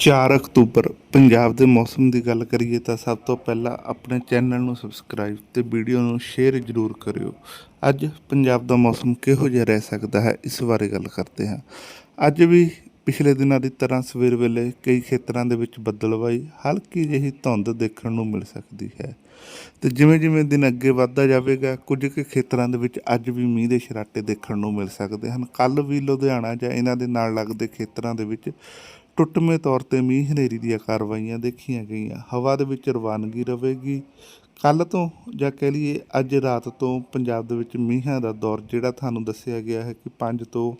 4 October, Punjab ਦੇ ਮੌਸਮ ਦੀ ਗੱਲ ਕਰੀਏ ਤਾਂ ਸਭ ਤੋਂ ਪਹਿਲਾਂ ਆਪਣੇ ਚੈਨਲ ਨੂੰ ਸਬਸਕ੍ਰਾਈਬ ਤੇ ਵੀਡੀਓ ਨੂੰ ਸ਼ੇਅਰ ਜ਼ਰੂਰ ਕਰਿਓ। ਅੱਜ ਪੰਜਾਬ ਦਾ ਮੌਸਮ ਕਿਹੋ ਜਿਹਾ ਰਹਿ ਸਕਦਾ ਹੈ, ਇਸ ਬਾਰੇ ਗੱਲ ਕਰਦੇ ਹਾਂ। ਅੱਜ ਵੀ ਪਿਛਲੇ ਦਿਨਾਂ ਦੀ ਤਰ੍ਹਾਂ ਸਵੇਰ ਵੇਲੇ ਕਈ ਖੇਤਰਾਂ ਦੇ ਵਿੱਚ ਬੱਦਲਵਾਈ, ਹਲਕੀ ਜਿਹੀ ਧੁੰਦ ਦੇਖਣ ਨੂੰ ਮਿਲ ਸਕਦੀ ਹੈ। ਤੇ ਜਿਵੇਂ ਜਿਵੇਂ ਦਿਨ ਅੱਗੇ ਵੱਧਦਾ ਜਾਵੇਗਾ, ਕੁਝ ਕੁ ਖੇਤਰਾਂ ਦੇ ਵਿੱਚ ਅੱਜ ਵੀ ਮੀਂਹ ਦੇ ਛਰਾਟੇ ਦੇਖਣ ਨੂੰ ਮਿਲ ਸਕਦੇ ਹਨ। ਕੱਲ ਵੀ ਲੁਧਿਆਣਾ ਜਾਂ ਇਹਨਾਂ ਦੇ ਨਾਲ ਲੱਗਦੇ ਖੇਤਰਾਂ ਦੇ ਵਿੱਚ ਟੁੱਟਵੇਂ ਤੌਰ ਤੇ ਮੀਂਹ ਹਨੇਰੀ ਦੀਆਂ ਕਾਰਵਾਈਆਂ ਦੇਖੀਆਂ ਗਈਆਂ। ਹਵਾ ਦੇ ਵਿੱਚ ਰਵਾਨਗੀ ਰਹੇਗੀ। ਕੱਲ ਤੋਂ ਜਾਂ ਕਹਿ ਲਈਏ ਅੱਜ ਰਾਤ ਤੋਂ ਪੰਜਾਬ ਦੇ ਵਿੱਚ ਮੀਂਹਾਂ ਦਾ ਦੌਰ, ਜਿਹੜਾ ਤੁਹਾਨੂੰ ਦੱਸਿਆ ਗਿਆ ਹੈ ਕਿ 5 ਤੋਂ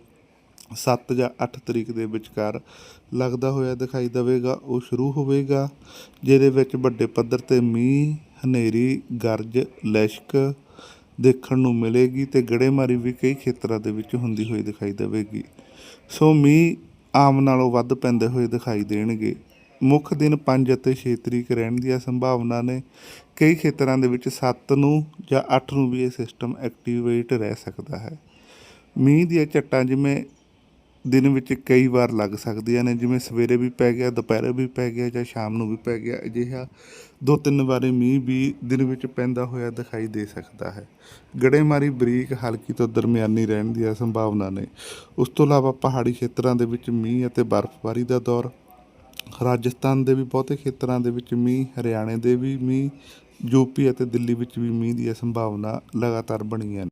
7 ਜਾਂ 8 ਤਰੀਕ ਦੇ ਵਿਚਕਾਰ ਲੱਗਦਾ ਹੋਇਆ ਦਿਖਾਈ ਦੇਵੇਗਾ, ਉਹ ਸ਼ੁਰੂ ਹੋਵੇਗਾ, ਜਿਹਦੇ ਵਿੱਚ ਵੱਡੇ ਪੱਧਰ ਤੇ ਮੀਂਹ, ਹਨੇਰੀ, ਗਰਜ, ਲਿਸ਼ਕ ਦੇਖਣ ਨੂੰ ਮਿਲੇਗੀ ਤੇ ਗੜੇਮਾਰੀ ਵੀ ਕਈ ਖੇਤਰਾਂ ਦੇ ਵਿੱਚ ਹੁੰਦੀ ਹੋਈ ਦਿਖਾਈ ਦੇਵੇਗੀ। ਸੋ ਮੀਂਹ ਆਮ ਨਾਲੋਂ ਵੱਧ ਪੈਂਦੇ ਹੋਏ ਦਿਖਾਈ ਦੇਣਗੇ। ਮੁੱਖ ਦਿਨ 5 ਅਤੇ 6 ਤਰੀਕ ਰਹਿਣ ਦੀਆਂ ਸੰਭਾਵਨਾ ਨੇ। ਕਈ ਖੇਤਰਾਂ ਦੇ ਵਿੱਚ 7 ਨੂੰ ਜਾਂ 8 ਨੂੰ ਵੀ ਇਹ ਸਿਸਟਮ ਐਕਟੀਵੇਟ ਰਹਿ ਸਕਦਾ ਹੈ। ਮੀਂਹ ਦੀਆਂ ਝੱਟਾਂ ਜਿਵੇਂ ਦਿਨ ਵਿੱਚ ਕਈ ਵਾਰ ਲੱਗ ਸਕਦੀਆਂ ਨੇ, ਜਿਵੇਂ ਸਵੇਰੇ ਵੀ ਪੈ ਗਿਆ, ਦੁਪਹਿਰੇ ਵੀ ਪੈ ਗਿਆ ਜਾਂ ਸ਼ਾਮ ਨੂੰ ਵੀ ਪੈ ਗਿਆ, ਅਜਿਹਾ ਦੋ ਤਿੰਨ ਵਾਰੀ ਮੀਂਹ ਵੀ ਦਿਨ ਵਿੱਚ ਪੈਂਦਾ ਹੋਇਆ ਦਿਖਾਈ ਦੇ ਸਕਦਾ ਹੈ। ਗੜੇਮਾਰੀ ਬਰੀਕ ਹਲਕੀ ਤੋਂ ਦਰਮਿਆਨੀ ਰਹਿਣ ਦੀਆਂ ਸੰਭਾਵਨਾ ਨੇ। ਉਸ ਤੋਂ ਇਲਾਵਾ ਪਹਾੜੀ ਖੇਤਰਾਂ ਦੇ ਵਿੱਚ ਮੀਂਹ ਅਤੇ ਬਰਫ਼ਬਾਰੀ ਦਾ ਦੌਰ, ਰਾਜਸਥਾਨ ਦੇ ਵੀ ਬਹੁਤੇ ਖੇਤਰਾਂ ਦੇ ਵਿੱਚ ਮੀਂਹ, ਹਰਿਆਣੇ ਦੇ ਵੀ ਮੀਂਹ ਯੂਪੀ ਅਤੇ ਦਿੱਲੀ ਵਿੱਚ ਵੀ ਮੀਂਹ ਦੀਆਂ ਸੰਭਾਵਨਾ ਲਗਾਤਾਰ ਬਣੀਆਂ ਨੇ।